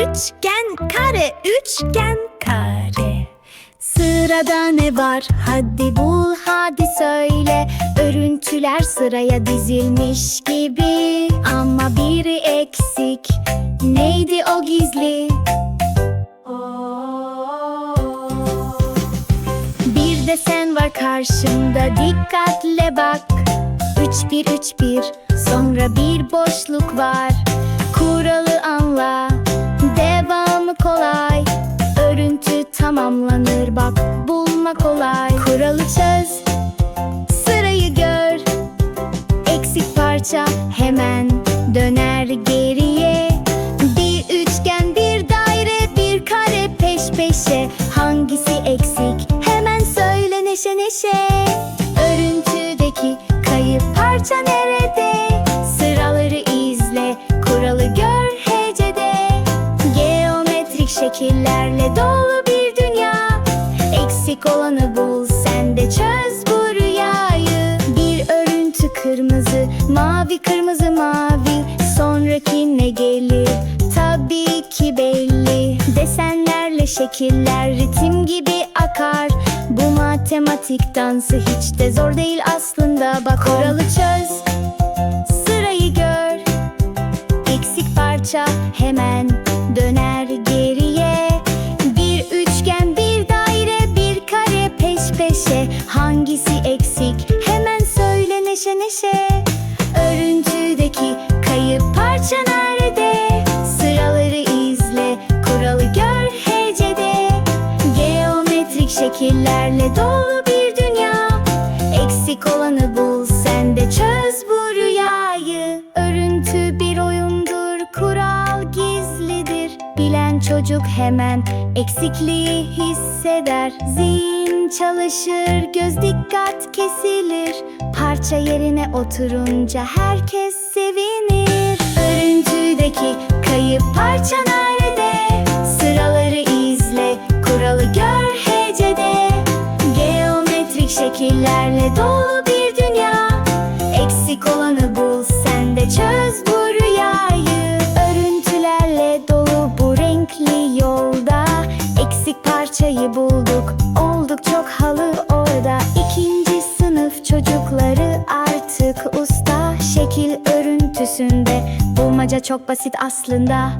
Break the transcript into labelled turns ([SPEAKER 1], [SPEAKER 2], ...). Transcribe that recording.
[SPEAKER 1] üçgen, kare, üçgen, kare. Sırada ne var? Hadi bul, hadi söyle. Örüntüler sıraya dizilmiş gibi. Ama biri eksik. Neydi o gizli? Bir desen var karşımda dikkatle bak Üç bir üç bir sonra bir boşluk var Kuralı anla tamamlanır bak bulma kolay. Kuralı çöz sırayı gör. Eksik parça hemen döner geriye. Bir üçgen, bir daire, bir kare peş peşe. Hangisi eksik? Hemen söyle neşe neşe. Örüntüdeki kayıp parça nerede? Sıraları izle, kuralı gör hecede Geometrik şekillerle dolu bir Eksik olanı bul sen de çöz bu rüyayı. Bir örüntü kırmızı mavi kırmızı mavi. Sonraki ne gelir? Tabii ki belli. Desenlerle şekiller ritim gibi akar. Bu matematik dansı hiç de zor değil aslında. Bak kuralı çöz sırayı gör. Eksik parça hemen döner Hangisi eksik? Hemen söyle neşe neşe Örüntüdeki kayıp parça nerede? Sıraları izle, kuralı gör hecede Geometrik şekillerle dolu bir dünya Eksik olanı bul sen de çöz bu rüyayı Örüntü bir oyundur kural Çocuk hemen eksikliği hisseder. Zihin çalışır göz dikkat kesilir. Parça yerine oturunca herkes sevinir. Örüntüdeki kayıp parça nerede? Sıraları izle kuralı gör hecede. Geometrik şekillerle dolu parçayı bulduk. Olduk çok halı orada. İkinci sınıf çocukları artık usta Şekil örüntüsünde. Bulmaca çok basit aslında